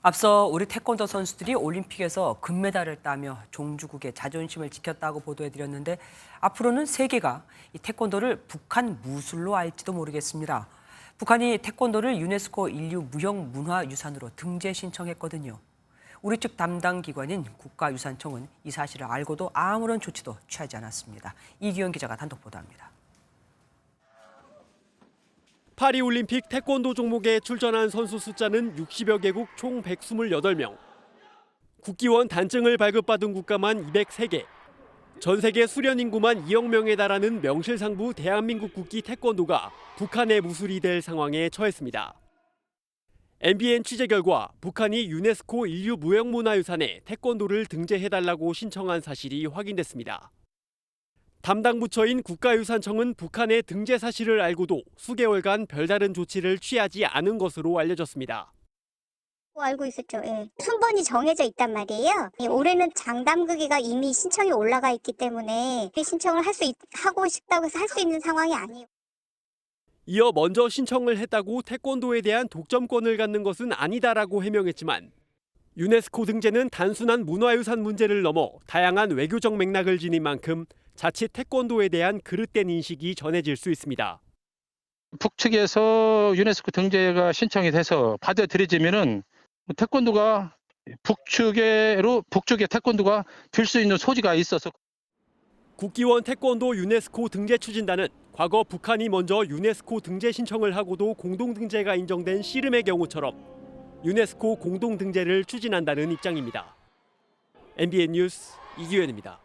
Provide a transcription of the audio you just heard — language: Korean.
앞서 우리 태권도 선수들이 올림픽에서 금메달을 따며 종주국의 자존심을 지켰다고 보도해드렸는데 앞으로는 세계가 이 태권도를 북한 무술로 알지도 모르겠습니다. 북한이 태권도를 유네스코 인류 무형 문화유산으로 등재 신청했거든요. 우리 측 담당 기관인 국가유산청은 이 사실을 알고도 아무런 조치도 취하지 않았습니다. 이기현 기자가 단독 보도합니다. 파리 올림픽 태권도 종목에 출전한 선수 숫자는 60여 개국 총 128명. 국기원 단증을 발급받은 국가만 203개. 전 세계 수련 인구만 2억 명에 달하는 명실상부 대한민국 국기 태권도가 북한의 무술이 될 상황에 처했습니다. MBN 취재 결과 북한이 유네스코 인류 무형문화유산에 태권도를 등재해달라고 신청한 사실이 확인됐습니다. 담당 부처인 국가유산청은 북한의 등재 사실을 알고도 수개월간 별다른 조치를 취하지 않은 것으로 알려졌습니다. 알고 있었죠. 예. 순번이 정해져 있단 말이에요. 예, 올해는 장담극이가 이미 신청이 올라가 있기 때문에 그 신청을 할 수 하고 싶다고 해서 할 수 있는 상황이 아니에요. 이어 먼저 신청을 했다고 태권도에 대한 독점권을 갖는 것은 아니다라고 해명했지만 유네스코 등재는 단순한 문화유산 문제를 넘어 다양한 외교적 맥락을 지닌 만큼 자칫 태권도에 대한 그릇된 인식이 전해질 수 있습니다. 북측에서 유네스코 등재가 신청이 돼서 받아들여지면은 태권도가 북측으로 북쪽의 태권도가 될 수 있는 소지가 있어서 국기원 태권도 유네스코 등재 추진단은 과거 북한이 먼저 유네스코 등재 신청을 하고도 공동 등재가 인정된 씨름의 경우처럼 유네스코 공동 등재를 추진한다는 입장입니다. MBN 뉴스 이기현입니다.